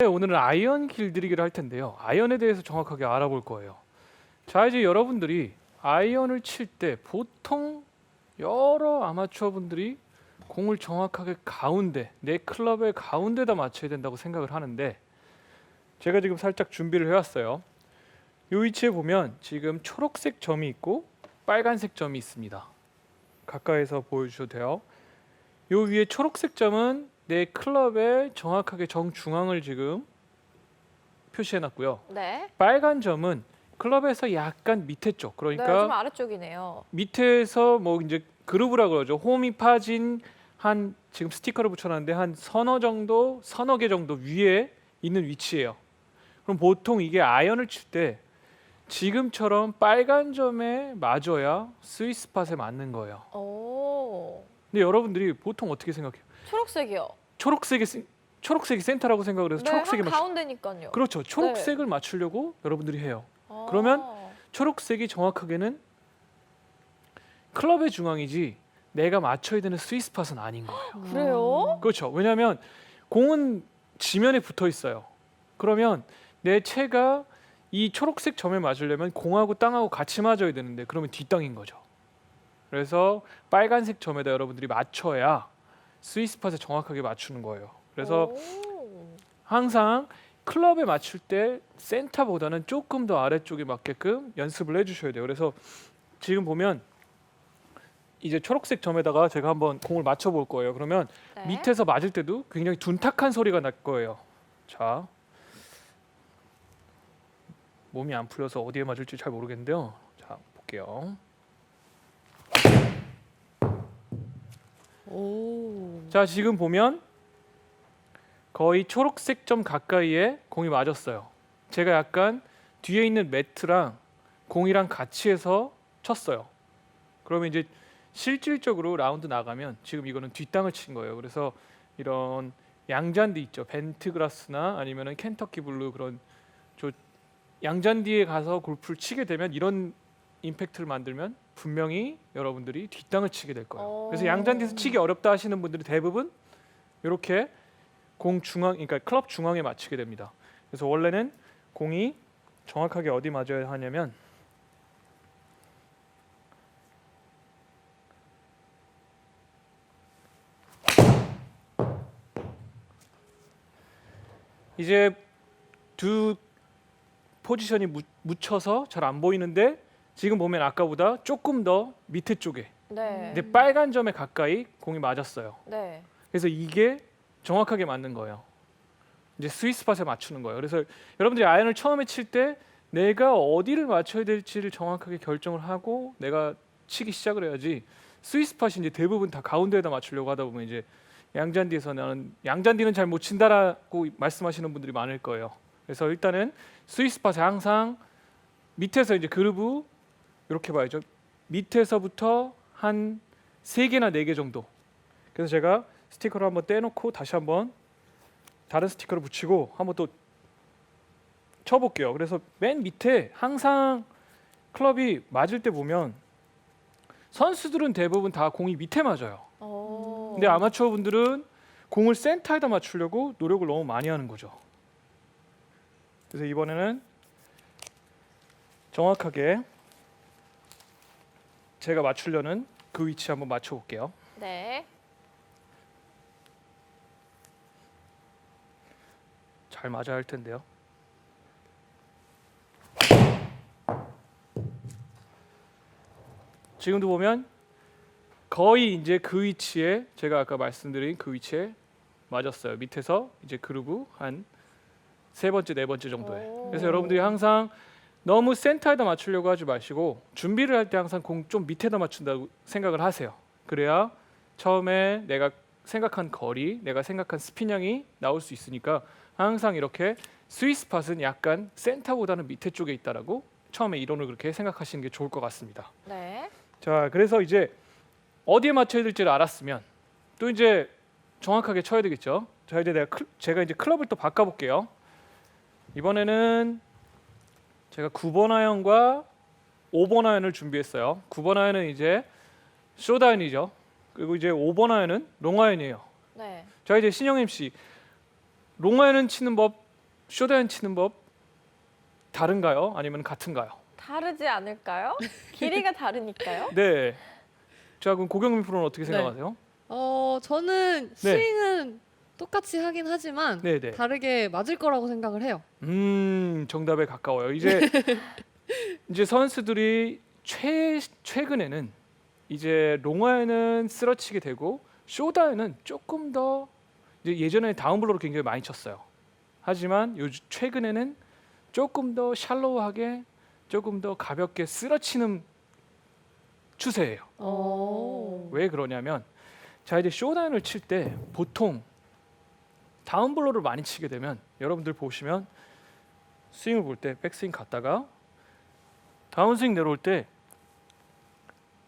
네, 오늘은 아이언 길들이기를 할 텐데요. 아이언에 대해서 정확하게 알아볼 거예요. 자, 이제 여러분들이 아이언을 칠 때 보통 여러 아마추어 분들이 공을 정확하게 가운데 내 클럽의 가운데다 맞춰야 된다고 생각을 하는데 제가 지금 살짝 준비를 해왔어요. 이 위치에 보면 지금 초록색 점이 있고 빨간색 점이 있습니다. 가까이서 보여주셔도 돼요. 요 위에 초록색 점은 내 클럽의 정확하게 정중앙을 지금 표시해 놨고요. 네. 빨간 점은 클럽에서 약간 밑에 쪽 네, 좀 그러니까 아래쪽이네요. 밑에서 뭐 이제 그루브라 그러죠. 홈이 파진 한 지금 스티커를 붙여놨는데 한 서너 정도 서너 개 정도 위에 있는 위치예요. 그럼 보통 이게 아이언을 칠 때 지금처럼 빨간 점에 맞아야 스위스 팟에 맞는 거예요. 오. 근데 여러분들이 보통 어떻게 생각해요? 초록색이요. 초록색이 센- 초록색이 센터라고 생각을 해서 네, 초록색에 한맞 가운데니까요. 그렇죠. 초록색을 맞추려고 여러분들이 해요. 아. 그러면 초록색이 정확하게는 클럽의 중앙이지 내가 맞춰야 되는 스위스 팟은 아닌 거예요. 그래요? 그렇죠. 왜냐하면 공은 지면에 붙어 있어요. 그러면 내 채가 이 초록색 점에 맞으려면 공하고 땅하고 같이 맞아야 되는데 그러면 뒷땅인 거죠. 그래서 빨간색 점에다 여러분들이 맞춰야 스위스 팟에 정확하게 맞추는 거예요. 그래서 오. 항상 클럽에 맞출 때 센터보다는 조금 더 아래쪽에 맞게끔 연습을 해주셔야 돼요. 그래서 지금 보면 이제 초록색 점에다가 제가 한번 공을 맞춰 볼 거예요. 그러면 네. 밑에서 맞을 때도 굉장히 둔탁한 소리가 날 거예요. 자, 몸이 안 풀려서 어디에 맞을지 잘 모르겠는데요. 자, 볼게요. 오. 자, 지금 보면 거의 초록색 점 가까이에 공이 맞았어요. 제가 약간 뒤에 있는 매트랑 공이랑 같이 해서 쳤어요. 그러면 이제 실질적으로 라운드 나가면 지금 이거는 뒷땅을 친 거예요. 그래서 이런 양잔디 있죠. 벤트그라스나 아니면은 켄터키 블루 그런 저 양잔디에 가서 골프를 치게 되면 이런 임팩트를 만들면 분명히 여러분들이 뒷땅을 치게 될 거예요. 그래서 오. 양잔디에서 치기 어렵다 하시는 분들이 대부분 이렇게 공 중앙, 그러니까 클럽 중앙에 맞추게 됩니다. 그래서 원래는 공이 정확하게 어디 맞아야 하냐면 이제 두 포지션이 묻- 묻혀서 잘 안 보이는데 지금 보면 아까보다 조금 더 밑에 쪽에 네. 근데 빨간 점에 가까이 공이 맞았어요. 네. 그래서 이게 정확하게 맞는 거예요. 이제 스위스 팟에 맞추는 거예요. 그래서 여러분들이 아이언을 처음에 칠 때 내가 어디를 맞춰야 될지를 정확하게 결정을 하고 내가 치기 시작을 해야지 스위스 팟이 이제 대부분 다 가운데에다 맞추려고 하다 보면 이제 양잔디에서 나는 양잔디는 잘 못 친다라고 말씀하시는 분들이 많을 거예요. 그래서 일단은 스위스 팟에 항상 밑에서 이제 그루브 이렇게 봐야죠. 밑에서부터 한 세 개나 네 개 정도. 그래서 제가 스티커를 한번 떼놓고 다시 한번 다른 스티커를 붙이고 한번 또 쳐볼게요. 그래서 맨 밑에 항상 클럽이 맞을 때 보면 선수들은 대부분 다 공이 밑에 맞아요. 오. 근데 아마추어 분들은 공을 센터에다 맞추려고 노력을 너무 많이 하는 거죠. 그래서 이번에는 정확하게 제가 맞추려는 그 위치 한번 맞춰볼게요. 네. 잘 맞아야 할 텐데요. 지금도 보면 거의 이제 그 위치에 제가 아까 말씀드린 그 위치에 맞았어요. 밑에서 이제 그루브 한 세 번째 네 번째 정도에. 오. 그래서 여러분들이 항상 너무 센터에다 맞추려고 하지 마시고 준비를 할 때 항상 공 좀 밑에다 맞춘다고 생각을 하세요. 그래야 처음에 내가 생각한 거리, 내가 생각한 스피닝이 나올 수 있으니까 항상 이렇게 스위스 팟은 약간 센터보다는 밑에 쪽에 있다라고 처음에 이론을 그렇게 생각하시는 게 좋을 것 같습니다. 네. 자, 그래서 이제 어디에 맞춰야 될지를 알았으면 또 이제 정확하게 쳐야 되겠죠. 자, 이제 내가 클, 제가 이제 클럽을 또 바꿔 볼게요. 이번에는 제가 9번 아이언과 5번 아이언을 준비했어요. 9번 아이언은 이제 쇼다이언이죠. 그리고 이제 5번 아이언은 롱 아이언이에요. 네. 자, 이제 신영 MC 롱 아이언 치는 법 쇼다이언 치는 법 다른가요? 아니면 같은가요? 다르지 않을까요? 길이가 다르니까요. 네. 자 그럼 고경민 프로는 어떻게 네. 생각하세요? 어 저는 스윙은 똑같이 하긴 하지만 네, 네. 다르게 맞을 거라고 생각을 해요. 음 정답에 가까워요. 이제 이제 선수들이 최 최근에는 이제 롱아에는 쓰러치게 되고 쇼다에는 조금 더 이제 예전에 다운블로를 굉장히 많이 쳤어요. 하지만 요즘 최근에는 조금 더 샬로우하게 조금 더 가볍게 쓰러치는 추세예요. 오. 왜 그러냐면 자 이제 쇼다인을 칠 때 보통 다운 블로를 많이 치게 되면 여러분들 보시면 스윙을 볼 때 백스윙 갔다가 다운스윙 내려올 때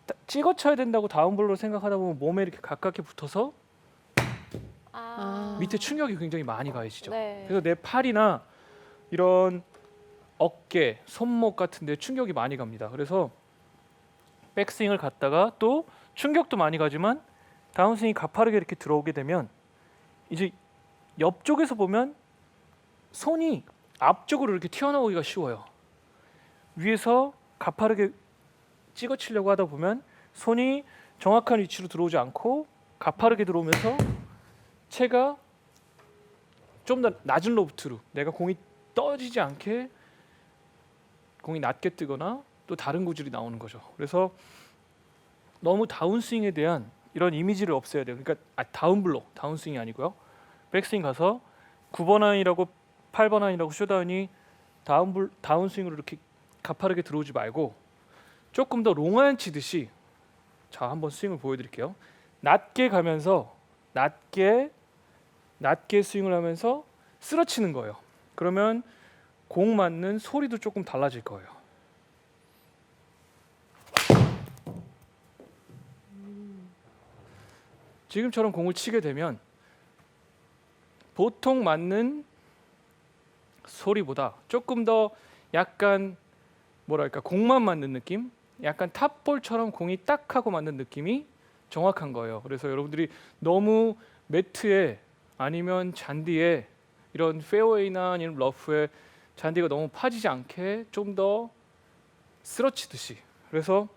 따- 찍어 쳐야 된다고 다운블로를 생각하다 보면 몸에 이렇게 가깝게 붙어서 아. 밑에 충격이 굉장히 많이 가해지죠. 네. 그래서 내 팔이나 이런 어깨, 손목 같은 데 충격이 많이 갑니다. 그래서 백스윙을 갔다가 또 충격도 많이 가지만 다운스윙이 가파르게 이렇게 들어오게 되면 이제 옆쪽에서 보면 손이 앞쪽으로 이렇게 튀어나오기가 쉬워요. 위에서 가파르게 찍어치려고 하다 보면 손이 정확한 위치로 들어오지 않고 가파르게 들어오면서 채가 좀 더 낮은 로프트로 내가 공이 떠지지 않게 공이 낮게 뜨거나 또 다른 구질이 나오는 거죠. 그래서 너무 다운스윙에 대한 이런 이미지를 없애야 돼요. 그러니까 아, 다운블로, 다운스윙이 아니고요. 백스윙 가서 9번 아이라고 8번 아이라고 쇼다운이 다운블 다운스윙으로 이렇게 가파르게 들어오지 말고 조금 더 롱아이언 치듯이 자 한번 스윙을 보여드릴게요. 낮게 가면서 낮게 낮게 스윙을 하면서 쓰러치는 거예요. 그러면 공 맞는 소리도 조금 달라질 거예요. 지금처럼 공을 치게 되면 보통 맞는 소리보다 조금 더 약간 뭐랄까 공만 맞는 느낌, 약간 탑볼처럼 공이 딱 하고 맞는 느낌이 정확한 거예요. 그래서 여러분들이 너무 매트에 아니면 잔디에 이런 페어웨이나 아니면 러프에 잔디가 너무 파지지 않게 좀 더 쓰러치듯이 그래서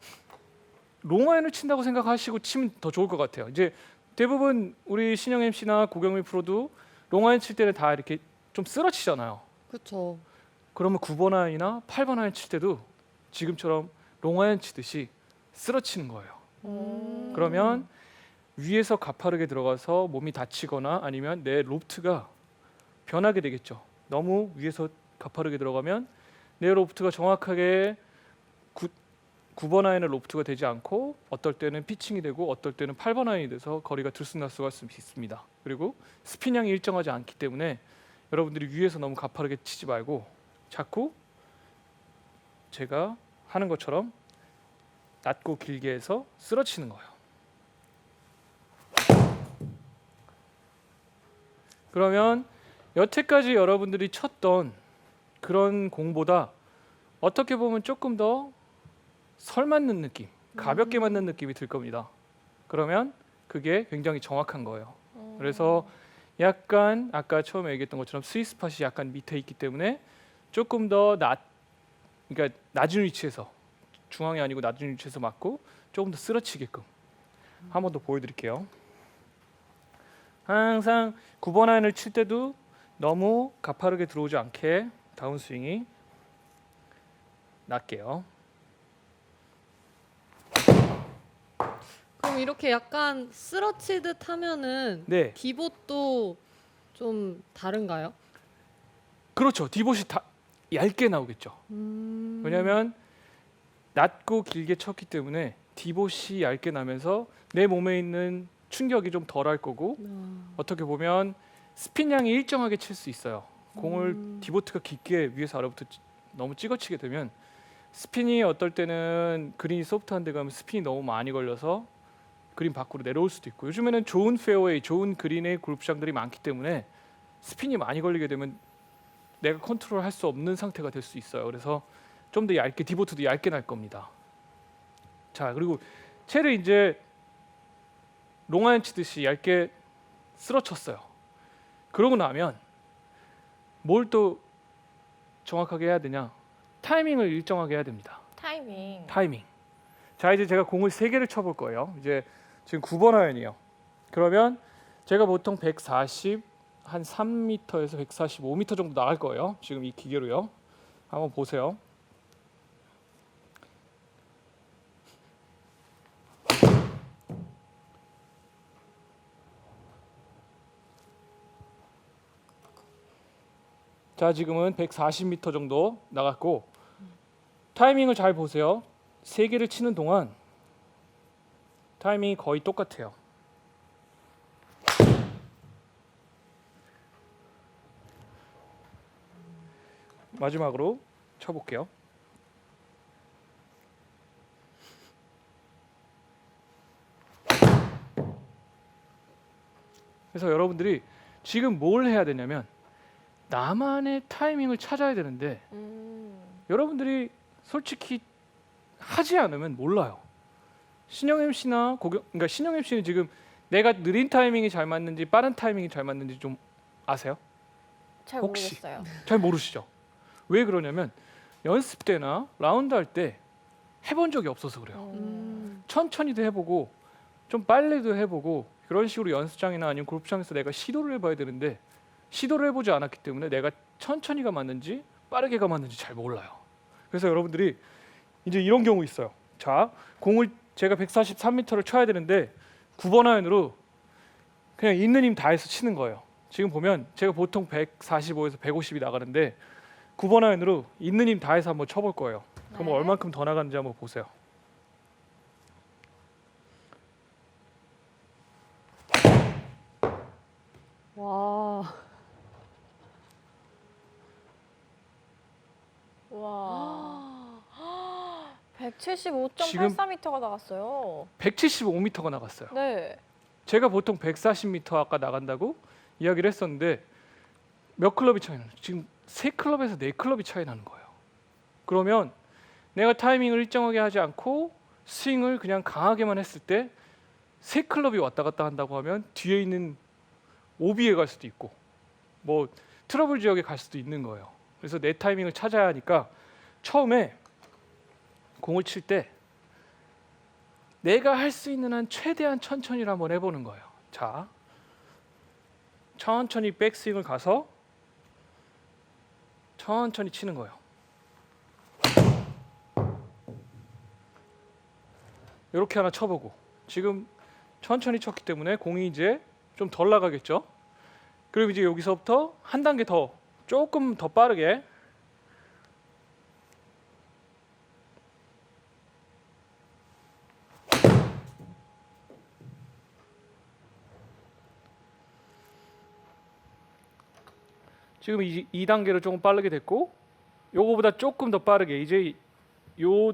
롱아이언을 친다고 생각하시고 치면 더 좋을 것 같아요. 이제 대부분 우리 신영 MC나 고경민 프로도 롱아이언 칠 때는 다 이렇게 좀 쓰러치잖아요. 그렇죠. 그러면 9번 아이나 8번 아이 칠 때도 지금처럼 롱아이언 치듯이 쓰러치는 거예요. 음. 그러면 위에서 가파르게 들어가서 몸이 다치거나 아니면 내 로프트가 변하게 되겠죠. 너무 위에서 가파르게 들어가면 내 로프트가 정확하게 9, 9번 아이는 로프트가 되지 않고 어떨 때는 피칭이 되고 어떨 때는 8번 아이이 돼서 거리가 들쑥날쑥할 수 있습니다. 그리고 스핀량이 일정하지 않기 때문에 여러분들이 위에서 너무 가파르게 치지 말고 자꾸 제가 하는 것처럼 낮고 길게 해서 쓰러치는 거예요. 그러면 여태까지 여러분들이 쳤던 그런 공보다 어떻게 보면 조금 더 설 맞는 느낌, 가볍게 맞는 느낌이 들 겁니다. 그러면 그게 굉장히 정확한 거예요. 음. 그래서 약간 아까 처음에 얘기했던 것처럼 스위스 팟이 약간 밑에 있기 때문에 조금 더 낮, 그러니까 낮은 위치에서 중앙이 아니고 낮은 위치에서 맞고 조금 더 쓰러치게끔 한 번 더 보여드릴게요. 항상 9번 아이언을 칠 때도 너무 가파르게 들어오지 않게 다운 스윙이 낮게요. 그럼 이렇게 약간 쓰러치듯 하면은 네, 디봇도 좀 다른가요? 그렇죠. 디봇이 다 얇게 나오겠죠. 음. 왜냐하면 낮고 길게 쳤기 때문에 디봇이 얇게 나면서 내 몸에 있는 충격이 좀 덜할 거고 아, 어떻게 보면 스핀량이 일정하게 칠 수 있어요. 공을 음. 디보트가 깊게 위에서 아래부터 찌- 너무 찍어치게 되면 스핀이 어떨 때는 그린이 소프트한 데 가면 스핀이 너무 많이 걸려서 그린 밖으로 내려올 수도 있고 요즘에는 좋은 페어웨이, 좋은 그린의 골프장들이 많기 때문에 스핀이 많이 걸리게 되면 내가 컨트롤할 수 없는 상태가 될 수 있어요. 그래서 좀 더 얇게 디보트도 얇게 날 겁니다. 자 그리고 채를 이제 롱아이언 치듯이 얇게 쓰러쳤어요. 그러고 나면 뭘 또 정확하게 해야 되냐? 타이밍을 일정하게 해야 됩니다. 타이밍. 타이밍. 자 이제 제가 공을 세 개를 쳐볼 거예요. 이제 지금 9번 아연이요. 그러면 제가 보통 140 한 3m에서 145m 정도 나갈 거예요. 지금 이 기계로요. 한번 보세요. 자 지금은 140m 정도 나갔고 타이밍을 잘 보세요. 세 개를 치는 동안 타이밍이 거의 똑같아요. 마지막으로 쳐볼게요. 그래서 여러분들이 지금 뭘 해야 되냐면 나만의 타이밍을 찾아야 되는데 음. 여러분들이 솔직히 하지 않으면 몰라요. 신영 MC나 고경 그러니까 신영 MC는 지금 내가 느린 타이밍이 잘 맞는지 빠른 타이밍이 잘 맞는지 좀 아세요? 잘 혹시. 모르겠어요. 잘 모르시죠? 왜 그러냐면 연습 때나 라운드 할 때 해본 적이 없어서 그래요. 음. 음. 천천히도 해보고 좀 빨리도 해보고 그런 식으로 연습장이나 아니면 골프장에서 내가 시도를 해봐야 되는데 시도를 해보지 않았기 때문에 내가 천천히가 맞는지 빠르게가 맞는지 잘 몰라요. 그래서 여러분들이 이제 이런 경우 있어요. 자, 공을 제가 143m를 쳐야 되는데 9번 아이언으로 그냥 있는 힘 다해서 치는 거예요. 지금 보면 제가 보통 145에서 150이 나가는데 9번 아이언으로 있는 힘 다해서 한번 쳐볼 거예요. 그럼 네. 얼만큼 더 나가는지 한번 보세요. 와. 와. 지금- 175.84m가 나갔어요. 175m가 나갔어요. 네. 제가 보통 140m 아까 나간다고 이야기를 했었는데 몇 클럽이 차이 나요? 지금 세 클럽에서 네 클럽이 차이 나는 거예요. 그러면 내가 타이밍을 일정하게 하지 않고 스윙을 그냥 강하게만 했을 때 세 클럽이 왔다 갔다 한다고 하면 뒤에 있는 오비에 갈 수도 있고 뭐 트러블 지역에 갈 수도 있는 거예요. 그래서 내 타이밍을 찾아야 하니까 처음에 공을 칠 때 내가 할 수 있는 한 최대한 천천히를 한번 해보는 거예요. 자, 천천히 백스윙을 가서 천천히 치는 거예요. 이렇게 하나 쳐보고 지금 천천히 쳤기 때문에 공이 이제 좀 덜 나가겠죠. 그리고 이제 여기서부터 한 단계 더 조금 더 빠르게 지금 이, 이 단계로 조금 빠르게 됐고 요거보다 조금 더 빠르게 이제 요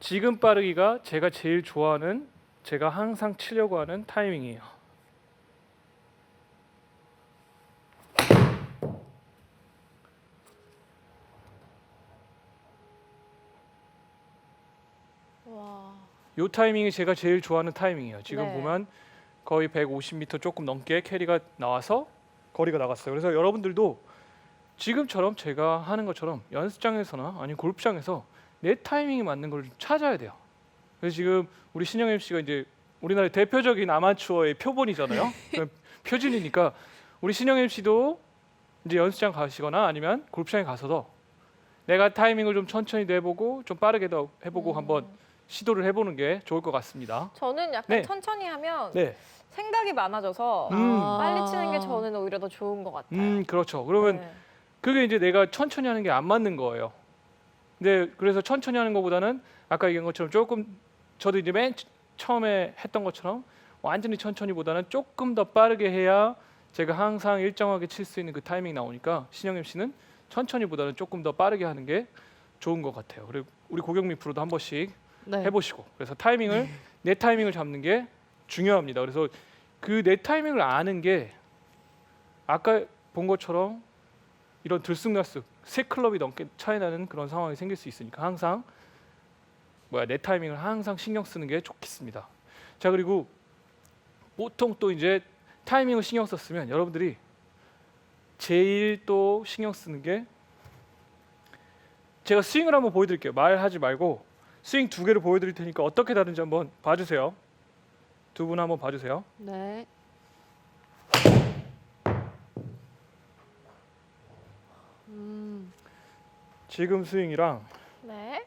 지금 빠르기가 제가 제일 좋아하는 제가 항상 치려고 하는 타이밍이에요. 와. 요 타이밍이 제가 제일 좋아하는 타이밍이에요. 지금 네. 보면 거의 150m 조금 넘게 캐리가 나와서 거리가 나갔어요. 그래서 여러분들도 지금처럼 제가 하는 것처럼 연습장에서나 아니면 골프장에서 내 타이밍이 맞는 걸좀 찾아야 돼요. 그래서 지금 우리 신영 MC가 이제 우리나라의 대표적인 아마추어의 표본이잖아요. 표준이니까 우리 신영 MC도 이제 연습장 가시거나 아니면 골프장에 가서도 내가 타이밍을 좀 천천히 내보고 좀 빠르게도 해보고 음. 한번 시도를 해보는 게 좋을 것 같습니다. 저는 약간 네. 천천히 하면 네. 생각이 많아져서 음. 빨리 치는 게 저는 오히려 더 좋은 것 같아요. 음, 그렇죠. 그러면 네. 그게 이제 내가 천천히 하는 게 안 맞는 거예요. 근데 그래서 천천히 하는 것보다는 아까 얘기한 것처럼 조금 저도 이제 맨 처- 처음에 했던 것처럼 완전히 천천히보다는 조금 더 빠르게 해야 제가 항상 일정하게 칠 수 있는 그 타이밍이 나오니까 신영 MC는 천천히보다는 조금 더 빠르게 하는 게 좋은 것 같아요. 그리고 우리 고경민 프로도 한 번씩 네. 해보시고 그래서 타이밍을 내 타이밍을 잡는 게 중요합니다. 그래서 그 내 타이밍을 아는 게 아까 본 것처럼 이런 들쑥날쑥 세 클럽이 넘게 차이 나는 그런 상황이 생길 수 있으니까 항상 뭐야 내 타이밍을 항상 신경 쓰는 게 좋겠습니다. 자 그리고 보통 또 이제 타이밍을 신경 썼으면 여러분들이 제일 또 신경 쓰는 게 제가 스윙을 한번 보여드릴게요. 말하지 말고 스윙 두 개를 보여드릴 테니까 어떻게 다른지 한번 봐주세요. 두 분 한번 봐주세요. 네. 음. 지금 스윙이랑 네.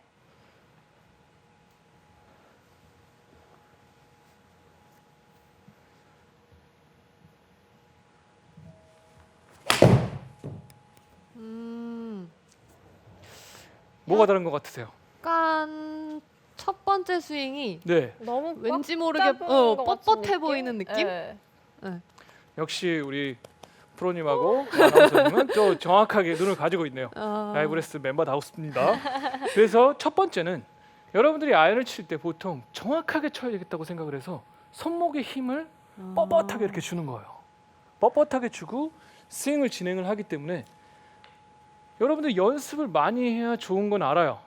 음. 뭐가 다른 것 같으세요? 약간 첫 번째 스윙이 네, 너무 왠지 꽉 모르게 잡은 어, 것 같은 뻣뻣해 보이는 느낌? 네. 역시 우리 프로님하고 아나운서님은 또 정확하게 눈을 가지고 있네요. 어. 라이브레스 멤버다웠습니다. 그래서 첫 번째는 여러분들이 아이언을 칠 때 보통 정확하게 쳐야 되겠다고 생각을 해서 손목에 힘을 어. 뻣뻣하게 이렇게 주는 거예요. 뻣뻣하게 주고 스윙을 진행을 하기 때문에 여러분들 연습을 많이 해야 좋은 건 알아요.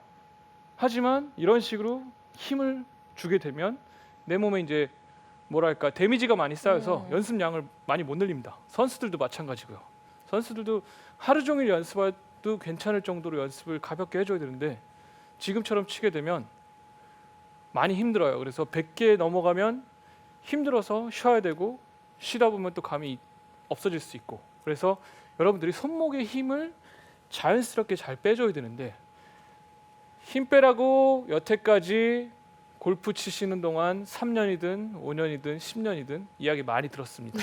하지만 이런 식으로 힘을 주게 되면 내 몸에 이제 뭐랄까 데미지가 많이 쌓여서 음. 연습량을 많이 못 늘립니다. 선수들도 마찬가지고요. 선수들도 하루 종일 연습해도 괜찮을 정도로 연습을 가볍게 해줘야 되는데 지금처럼 치게 되면 많이 힘들어요. 그래서 100개 넘어가면 힘들어서 쉬어야 되고 쉬다 보면 또 감이 없어질 수 있고 그래서 여러분들이 손목에 힘을 자연스럽게 잘 빼줘야 되는데 힘 빼라고 여태까지 골프 치시는 동안 3년이든 5년이든 10년이든 이야기 많이 들었습니다.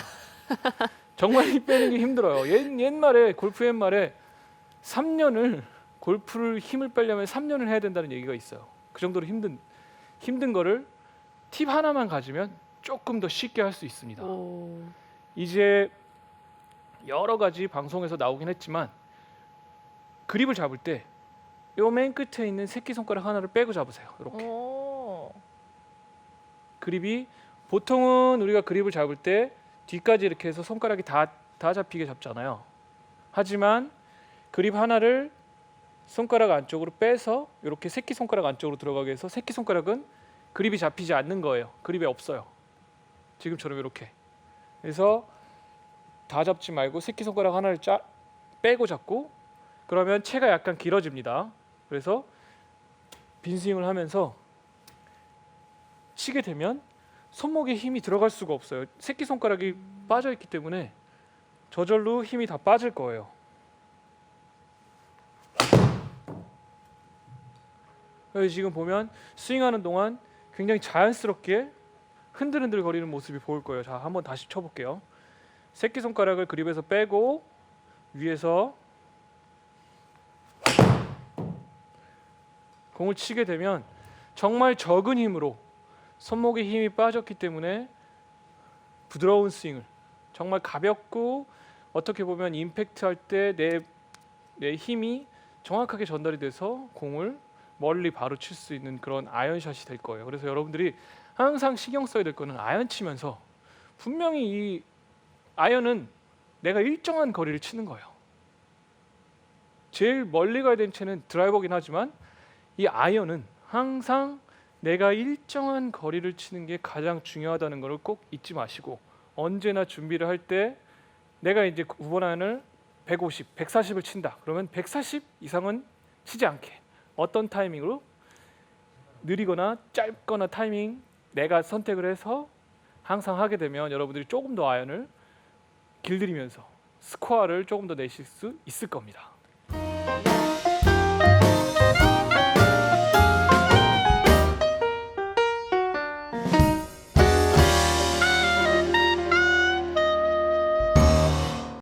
정말 힘 빼는 게 힘들어요. 옛, 옛말에 골프 옛말에 3년을 골프를 힘을 빼려면 3년을 해야 된다는 얘기가 있어요. 그 정도로 힘든 힘든 거를 팁 하나만 가지면 조금 더 쉽게 할 수 있습니다. 오. 이제 여러 가지 방송에서 나오긴 했지만 그립을 잡을 때 요 맨 끝에 있는 새끼 손가락 하나를 빼고 잡으세요. 이렇게 오. 그립이 보통은 우리가 그립을 잡을 때 뒤까지 이렇게 해서 손가락이 다, 다 잡히게 잡잖아요. 하지만 그립 하나를 손가락 안쪽으로 빼서 이렇게 새끼 손가락 안쪽으로 들어가게 해서 새끼 손가락은 그립이 잡히지 않는 거예요. 그립이 없어요. 지금처럼 이렇게. 그래서 다 잡지 말고 새끼 손가락 하나를 짜, 빼고 잡고 그러면 채가 약간 길어집니다. 그래서 빈 스윙을 하면서 치게 되면 손목에 힘이 들어갈 수가 없어요. 새끼 손가락이 빠져 있기 때문에 저절로 힘이 다 빠질 거예요. 지금 보면 스윙하는 동안 굉장히 자연스럽게 흔들흔들 거리는 모습이 보일 거예요. 자, 한번 다시 쳐볼게요. 새끼 손가락을 그립에서 빼고 위에서 공을 치게 되면 정말 적은 힘으로 손목에 힘이 빠졌기 때문에 부드러운 스윙을 정말 가볍고 어떻게 보면 임팩트 할 때 내 내 힘이 정확하게 전달이 돼서 공을 멀리 바로 칠 수 있는 그런 아이언샷이 될 거예요. 그래서 여러분들이 항상 신경 써야 될 거는 아이언 치면서 분명히 이 아이언은 내가 일정한 거리를 치는 거예요. 제일 멀리 가야 되는 채는 드라이버긴 하지만 이 아이언은 항상 내가 일정한 거리를 치는 게 가장 중요하다는 것을 꼭 잊지 마시고 언제나 준비를 할 때 내가 이제 9번 아이언을 150, 140을 친다. 그러면 140 이상은 치지 않게 어떤 타이밍으로 느리거나 짧거나 타이밍 내가 선택을 해서 항상 하게 되면 여러분들이 조금 더 아이언을 길들이면서 스코어를 조금 더 내실 수 있을 겁니다.